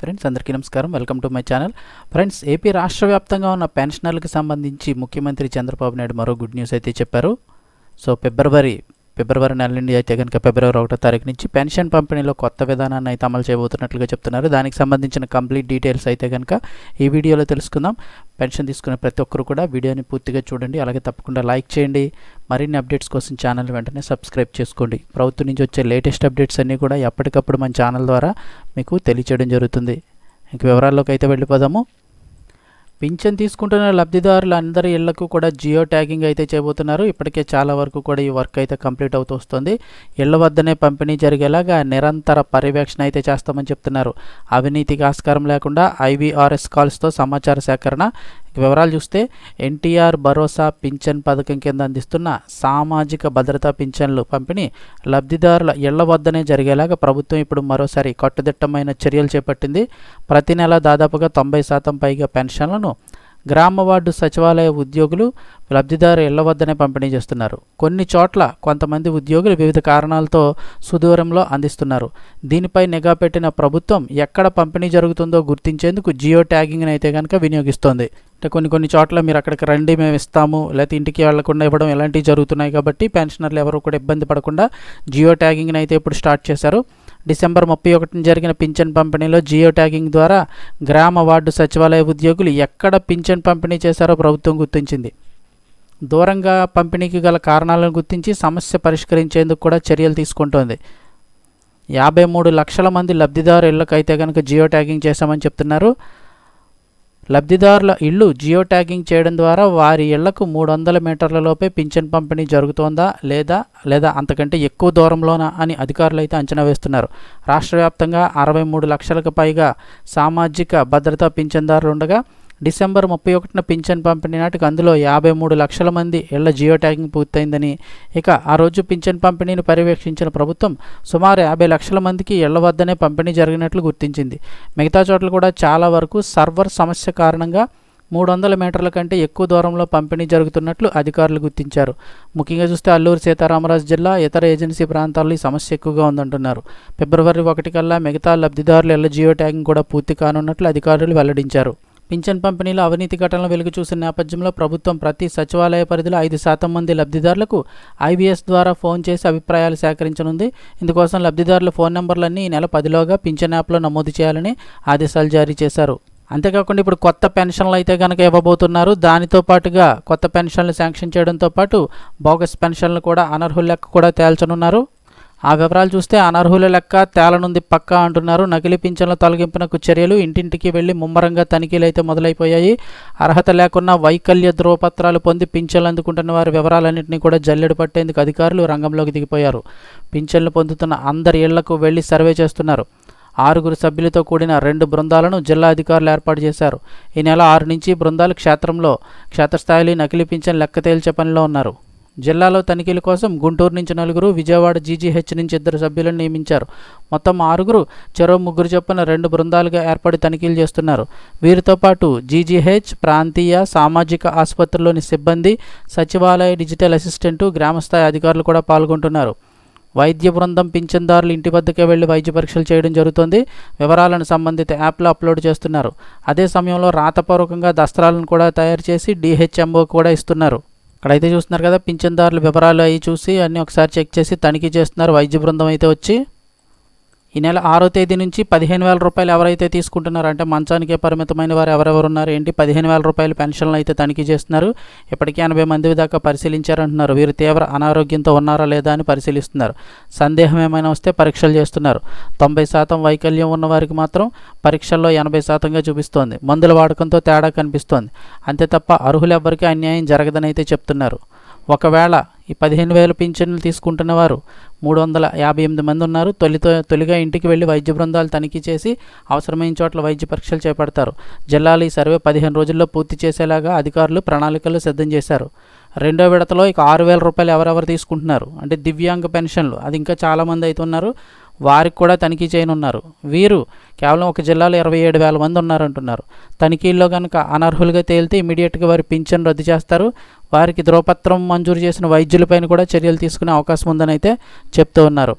Friends అందరికీ నమస్కారం. Welcome to my channel friends AP రాష్ట్ర వ్యాప్తంగా ఉన్న పెన్షనర్లకు సంబంధించి ముఖ్యమంత్రి చంద్రబాబు నాయుడు మరో గుడ్ న్యూస్ అయితే చెప్పారు. సో ఫిబ్రవరి ఫిబ్రవరి నెల నుండి అయితే కనుక ఫిబ్రవరి ఒకటో తారీఖు నుంచి పెన్షన్ పంపిణీలో కొత్త విధానాన్ని అయితే అమలు చేయబోతున్నట్లుగా చెప్తున్నారు. దానికి సంబంధించిన కంప్లీట్ డీటెయిల్స్ అయితే కనుక ఈ వీడియోలో తెలుసుకుందాం. పెన్షన్ తీసుకునే ప్రతి ఒక్కరు కూడా వీడియోని పూర్తిగా చూడండి. అలాగే తప్పకుండా లైక్ చేయండి. మరిన్ని అప్డేట్స్ కోసం ఛానల్ వెంటనే సబ్స్క్రైబ్ చేసుకోండి. ప్రభుత్వం నుంచి వచ్చే లేటెస్ట్ అప్డేట్స్ అన్నీ కూడా ఎప్పటికప్పుడు మన ఛానల్ ద్వారా మీకు తెలియచేయడం జరుగుతుంది. ఇంక వివరాల్లోకి అయితే వెళ్ళిపోదాము. పింఛన్ తీసుకుంటున్న లబ్ధిదారులు అందరి ఇళ్ళకు కూడా జియో ట్యాగింగ్ అయితే చేయబోతున్నారు. ఇప్పటికే చాలా వరకు కూడా ఈ వర్క్ అయితే కంప్లీట్ అవుతూ వస్తుంది. ఇళ్ళ వద్దనే పంపిణీ జరిగేలాగా నిరంతర పర్యవేక్షణ అయితే చేస్తామని చెప్తున్నారు. అవినీతికి ఆస్కారం లేకుండా ఐవీఆర్ఎస్ కాల్స్తో సమాచార సేకరణ వివరాలు చూస్తే ఎన్టీఆర్ భరోసా పింఛన్ పథకం కింద అందిస్తున్న సామాజిక భద్రతా పింఛన్లు పంపిణీ లబ్ధిదారుల ఇళ్ళ వద్దనే జరిగేలాగా ప్రభుత్వం ఇప్పుడు మరోసారి కట్టుదిట్టమైన చర్యలు చేపట్టింది. ప్రతి నెల దాదాపుగా తొంభై శాతం పైగా పెన్షన్లను గ్రామ వార్డు సచివాలయ ఉద్యోగులు లబ్ధిదారు ఇళ్ళ వద్దనే పంపిణీ చేస్తున్నారు. కొన్ని చోట్ల కొంతమంది ఉద్యోగులు వివిధ కారణాలతో సుదూరంలో అందిస్తున్నారు. దీనిపై నిఘా పెట్టిన ప్రభుత్వం ఎక్కడ పంపిణీ జరుగుతుందో గుర్తించేందుకు జియో ట్యాగింగ్ని అయితే కనుక వినియోగిస్తోంది. అంటే కొన్ని కొన్ని చోట్ల మీరు అక్కడికి రండి మేము ఇస్తాము లేకపోతే ఇంటికి వెళ్ళకుండా ఇవ్వడం ఇలాంటివి జరుగుతున్నాయి కాబట్టి పెన్షనర్లు ఎవరు కూడా ఇబ్బంది పడకుండా జియో ట్యాగింగ్ని అయితే ఇప్పుడు స్టార్ట్ చేశారు. డిసెంబర్ ముప్పై ఒకటిన జరిగిన పింఛన్ పంపిణీలో జియో ట్యాగింగ్ ద్వారా గ్రామ వార్డు సచివాలయ ఉద్యోగులు ఎక్కడ పింఛన్ పంపిణీ చేశారో ప్రభుత్వం గుర్తించింది. దూరంగా పంపిణీకి గల కారణాలను గుర్తించి సమస్య పరిష్కరించేందుకు కూడా చర్యలు తీసుకుంటోంది. యాభై మూడు లక్షల మంది లబ్ధిదారు ఇళ్ళకైతే కనుక జియో ట్యాగింగ్ చేశామని చెప్తున్నారు. లబ్ధిదారుల ఇళ్ళు జియో ట్యాగింగ్ చేయడం ద్వారా వారి ఇళ్ళకు మూడు వందల మీటర్లలోపే పింఛన్ పంపిణీ జరుగుతోందా లేదా లేదా అంతకంటే ఎక్కువ దూరంలోనా అని అధికారులు అయితే అంచనా వేస్తున్నారు. రాష్ట్ర వ్యాప్తంగా అరవై మూడు లక్షలకు పైగా సామాజిక భద్రతా పింఛన్దారులు ఉండగా డిసెంబర్ ముప్పై ఒకటిన పింఛన్ పంపిణీ నాటికి అందులో యాభై మూడు లక్షల మంది ఇళ్ళ జియో ట్యాగింగ్ పూర్తయిందని. ఇక ఆ రోజు పింఛన్ పంపిణీని పర్యవేక్షించిన ప్రభుత్వం సుమారు యాభై లక్షల మందికి ఇళ్ళ వద్దనే పంపిణీ జరిగినట్లు గుర్తించింది. మిగతా చోట్ల కూడా చాలా వరకు సర్వర్ సమస్య కారణంగా మూడు వందల మీటర్ల కంటే ఎక్కువ దూరంలో పంపిణీ జరుగుతున్నట్లు అధికారులు గుర్తించారు. ముఖ్యంగా చూస్తే అల్లూరు సీతారామరాజు జిల్లా ఇతర ఏజెన్సీ ప్రాంతాల్లో ఈ సమస్య ఎక్కువగా ఉందంటున్నారు. ఫిబ్రవరి ఒకటి కల్లా మిగతా లబ్ధిదారుల ఇళ్ళ జియో ట్యాగింగ్ కూడా పూర్తి కానున్నట్లు అధికారులు వెల్లడించారు. పింఛన్ పంపిణీలో అవినీతి ఘటనలు వెలుగు చూసిన నేపథ్యంలో ప్రభుత్వం ప్రతి సచివాలయ పరిధిలో ఐదు శాతం మంది లబ్ధిదారులకు ఐబీఎస్ ద్వారా ఫోన్ చేసి అభిప్రాయాలు సేకరించనుంది. ఇందుకోసం లబ్ధిదారుల ఫోన్ నెంబర్లన్నీ ఈ నెల పదిలోగా పింఛన్ యాప్లో నమోదు చేయాలని ఆదేశాలు జారీ చేశారు. అంతేకాకుండా ఇప్పుడు కొత్త పెన్షన్లు అయితే కనుక ఇవ్వబోతున్నారు. దానితో పాటుగా కొత్త పెన్షన్లు శాంక్షన్ చేయడంతో పాటు బోగస్ పెన్షన్లు కూడా అనర్హుల లెక్క కూడా తేల్చనున్నారు. ఆ వివరాలు చూస్తే అనర్హుల లెక్క తేలనుంది పక్కా అంటున్నారు. నకిలీ పింఛన్ల తొలగింపునకు చర్యలు ఇంటింటికి వెళ్ళి ముమ్మరంగా తనిఖీలు అయితే మొదలైపోయాయి. అర్హత లేకున్నా వైకల్య ధ్రువపత్రాలు పొంది పింఛన్లు అందుకుంటున్న వారి వివరాలన్నింటినీ కూడా జల్లెడు పట్టేందుకు అధికారులు రంగంలోకి దిగిపోయారు. పింఛన్లు పొందుతున్న అందరి ఇళ్ళకు వెళ్ళి సర్వే చేస్తున్నారు. ఆరుగురు సభ్యులతో కూడిన రెండు బృందాలను జిల్లా అధికారులు ఏర్పాటు చేశారు. ఈ నెల ఆరు నుంచి బృందాలు క్షేత్రంలో క్షేత్రస్థాయిలో నకిలీ పింఛన్ లెక్క తేల్చే పనిలో ఉన్నారు. జిల్లాలో తనిఖీల కోసం గుంటూరు నుంచి నలుగురు విజయవాడ జీజీహెచ్ నుంచి ఇద్దరు సభ్యులను నియమించారు. మొత్తం ఆరుగురు చెరో ముగ్గురు చొప్పున రెండు బృందాలుగా ఏర్పడి తనిఖీలు చేస్తున్నారు. వీరితో పాటు జీజీహెచ్ ప్రాంతీయ సామాజిక ఆసుపత్రిలోని సిబ్బంది సచివాలయ డిజిటల్ అసిస్టెంటు గ్రామస్థాయి అధికారులు కూడా పాల్గొంటున్నారు. వైద్య బృందం పింఛన్దారులు ఇంటి వద్దకే వెళ్ళి వైద్య పరీక్షలు చేయడం జరుగుతుంది. వివరాలను సంబంధిత యాప్లో అప్లోడ్ చేస్తున్నారు. అదే సమయంలో రాతపూర్వకంగా దస్త్రాలను కూడా తయారు చేసి డిహెచ్ఎంఓ కూడా ఇస్తున్నారు. ఇక్కడైతే చూస్తున్నారు కదా పింఛన్దారుల వివరాలు అవి చూసి అన్నీ ఒకసారి చెక్ చేసి తనిఖీ చేస్తున్నారు. వైద్య బృందం అయితే వచ్చి ఈ నెల ఆరో తేదీ నుంచి పదిహేను వేల రూపాయలు ఎవరైతే తీసుకుంటున్నారో అంటే మంచానికే పరిమితమైన వారు ఎవరెవరు ఉన్నారు ఏంటి? పదిహేను వేల రూపాయలు పెన్షన్లు అయితే తనిఖీ చేస్తున్నారు. ఇప్పటికే ఎనభై మంది దాకా పరిశీలించారంటున్నారు. వీరు తీవ్ర అనారోగ్యంతో ఉన్నారా లేదా అని పరిశీలిస్తున్నారు. సందేహం ఏమైనా వస్తే పరీక్షలు చేస్తున్నారు. తొంభై శాతం వైకల్యం ఉన్న వారికి మాత్రం పరీక్షల్లో ఎనభై శాతంగా చూపిస్తోంది. మందుల వాడకంతో తేడా కనిపిస్తోంది. అంతే తప్ప అర్హులెవ్వరికీ అన్యాయం జరగదని అయితే చెప్తున్నారు. ఒకవేళ ఈ పదిహేను వేల పింఛన్లు తీసుకుంటున్న వారు మూడు వందల యాభై ఎనిమిది మంది ఉన్నారు. తొలితో తొలిగా ఇంటికి వెళ్ళి వైద్య బృందాలు తనిఖీ చేసి అవసరమైన చోట్ల వైద్య పరీక్షలు చేపడతారు. జిల్లాలో ఈ సర్వే పదిహేను రోజుల్లో పూర్తి చేసేలాగా అధికారులు ప్రణాళికలు సిద్ధం చేశారు. రెండో విడతలో ఇక ఆరు వేల రూపాయలు ఎవరెవరు తీసుకుంటున్నారు? అంటే దివ్యాంగ పెన్షన్లు అది ఇంకా చాలామంది అయితే ఉన్నారు. వారికి కూడా తనిఖీ చేయనున్నారు. వీరు కేవలం ఒక జిల్లాలో ఇరవై ఏడు వేల మంది ఉన్నారంటున్నారు. తనిఖీల్లో కనుక అనర్హులుగా తేలితే ఇమీడియట్గా వారి పింఛన్ రద్దు చేస్తారు. వారికి ధ్రువపత్రం మంజూరు చేసిన వైద్యులపైన కూడా చర్యలు తీసుకునే అవకాశం ఉందని అయితే చెప్తూ ఉన్నారు.